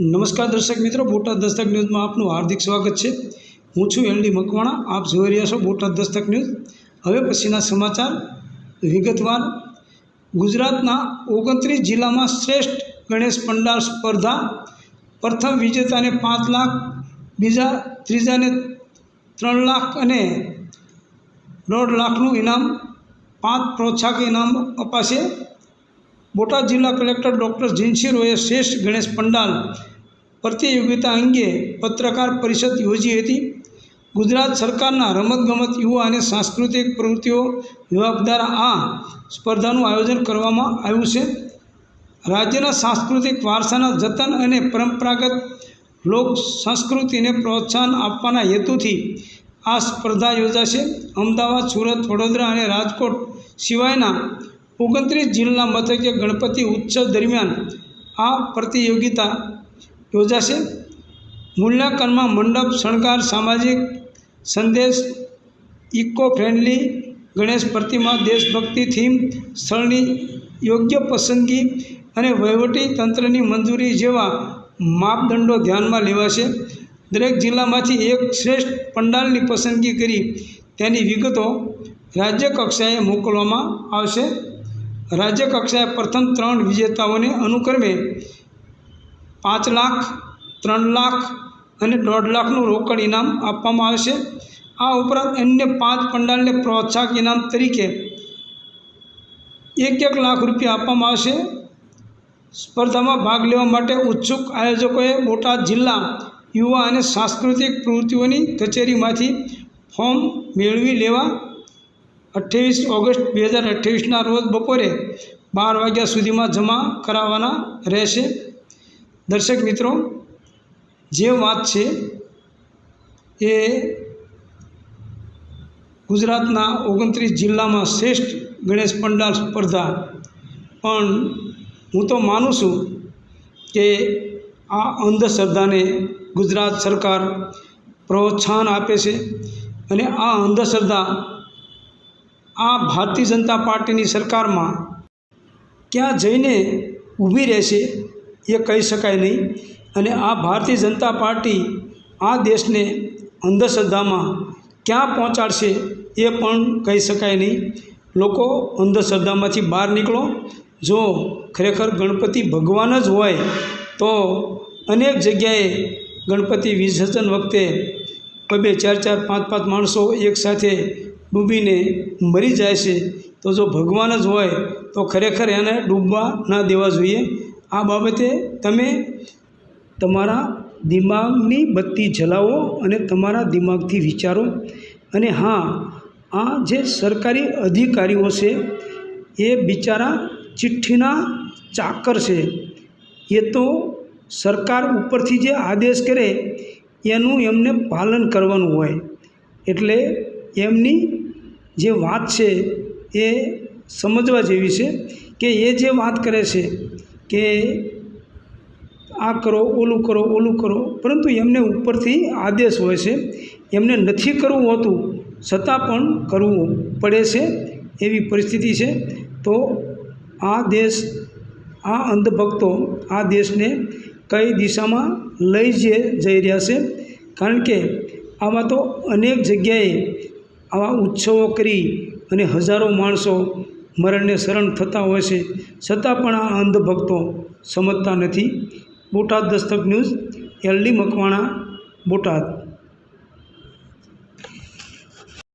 નમસ્કાર દર્શક મિત્રો, બોટાદ દસ્તક ન્યૂઝમાં આપનું હાર્દિક સ્વાગત છે. હું છું એલડી મકવાણા, આપ જોઈ રહ્યા છો બોટાદ દસ્તક ન્યૂઝ. હવે પછીના સમાચાર વિગતવાર. ગુજરાતના ઓગણત્રીસ જિલ્લામાં શ્રેષ્ઠ ગણેશ પંડાલ સ્પર્ધા, પ્રથમ વિજેતાને પાંચ લાખ, બીજા, ત્રીજાને ત્રણ લાખ અને દોઢ લાખનું ઇનામ, પાંચ પ્રોત્સાહક ઇનામ અપાશે. બોટાદ જિલ્લા કલેક્ટર ડૉક્ટર જીનસી રોયે શ્રેષ્ઠ ગણેશ પંડાલ પ્રતિયોગિતા અંગે પત્રકાર પરિષદ યોજી હતી. ગુજરાત સરકારના રમતગમત યુવા અને સાંસ્કૃતિક પ્રવૃત્તિઓ વિભાગ દ્વારા આ સ્પર્ધાનું આયોજન કરવામાં આવ્યું છે. રાજ્યના સાંસ્કૃતિક વારસાના જતન અને પરંપરાગત લોક સંસ્કૃતિને પ્રોત્સાહન આપવાના હેતુથી આ સ્પર્ધા યોજાશે. અમદાવાદ, સુરત, વડોદરા અને રાજકોટ સિવાયના ઓગણત્રીસ જિલ્લા મથકે ગણપતિ ઉત્સવ દરમિયાન આ પ્રતિયોગિતા યોજાશે. મૂલ્યાંકનમાં મંડપ, શણગાર, સામાજિક સંદેશ ઇકો ફ્રેન્ડલી ગણેશ પ્રતિમા, દેશભક્તિ થીમ, સ્થળની યોગ્ય પસંદગી અને વહીવટી તંત્રની મંજૂરી જેવા માપદંડો ધ્યાનમાં લેવાશે. દરેક જિલ્લામાંથી એક શ્રેષ્ઠ પંડાલની પસંદગી કરી તેની વિગતો રાજ્ય કક્ષાએ મોકલવામાં આવશે. રાજ્ય કક્ષાએ પ્રથમ ત્રણ વિજેતાઓને અનુક્રમે પાંચ લાખ, ત્રણ લાખ અને દોઢ લાખનું રોકડ ઇનામ આપવામાં આવશે. આ ઉપરાંત અન્ય પાંચ પંડાલને પ્રોત્સાહક ઇનામ તરીકે એક એક લાખ રૂપિયા આપવામાં આવશે. સ્પર્ધામાં ભાગ લેવા માટે ઉત્સુક આયોજકોએ બોટાદ જિલ્લા યુવા અને સાંસ્કૃતિક પ્રવૃત્તિઓની કચેરીમાંથી ફોર્મ મેળવી લેવા અઠ્ઠાવીસ ઓગસ્ટ બે હજાર અઠ્ઠાવીસના રોજ બપોરે બાર વાગ્યા સુધીમાં જમા કરાવવાના રહેશે. દર્શક મિત્રો, જે વાત છે એ ગુજરાતના ઓગણત્રીસ જિલ્લામાં શ્રેષ્ઠ ગણેશ પંડાલ સ્પર્ધા. પણ હું તો માનું છું કે આ અંધશ્રદ્ધાને ગુજરાત સરકાર પ્રોત્સાહન આપે છે અને આ અંધશ્રદ્ધા આ ભારતીય જનતા પાર્ટીની સરકારમાં ક્યાં જઈને ઊભી રહેશે એ કહી શકાય નહીં. અને આ ભારતીય જનતા પાર્ટી આ દેશને અંધશ્રદ્ધામાં ક્યાં પહોંચાડશે એ પણ કહી શકાય નહીં. લોકો અંધશ્રદ્ધામાંથી બહાર નીકળો. જો ખરેખર ગણપતિ ભગવાન જ હોય તો અનેક જગ્યાએ ગણપતિ વિસર્જન વખતે બે, ચાર ચાર, પાંચ પાંચ માણસો એકસાથે ડૂબીને મરી જાય છે, તો જો ભગવાન જ હોય, તો ખરેખર એને ડૂબવા ના દેવા જોઈએ. આ બાબતે તમે તમારા દિમાગની બત્તી જલાવો અને તમારા દિમાગથી વિચારો. અને હા, આ જે સરકારી અધિકારીઓ છે, એ બિચારા ચિઠ્ઠીના ચાકર છે. એ તો સરકાર ઉપરથી જે આદેશ કરે, એનું એમને પાલન કરવાનું હોય. એટલે એમની જે વાત છે એ સમજવા જેવી છે કે એ જે વાત કરે છે કે આ કરો, ઓલું કરો ઓલું કરો, પરંતુ એમને ઉપરથી આદેશ હોય છે, એમને નથી કરવું હોતું, છતાં પણ કરવું પડે છે એવી પરિસ્થિતિ છે. તો આ દેશ, આ અંધભક્તો આ દેશને કઈ દિશામાં લઈ જઈ રહ્યા છે? કારણ કે આમાં તો અનેક જગ્યાએ આવા ઉત્સવો કરી અને હજારો માણસો મરણને શરણ થતા હોય છે. છતાં પણ આ અંધભક્તો સમજતા નથી. Botad Dastak news, LD Makwana, Botad.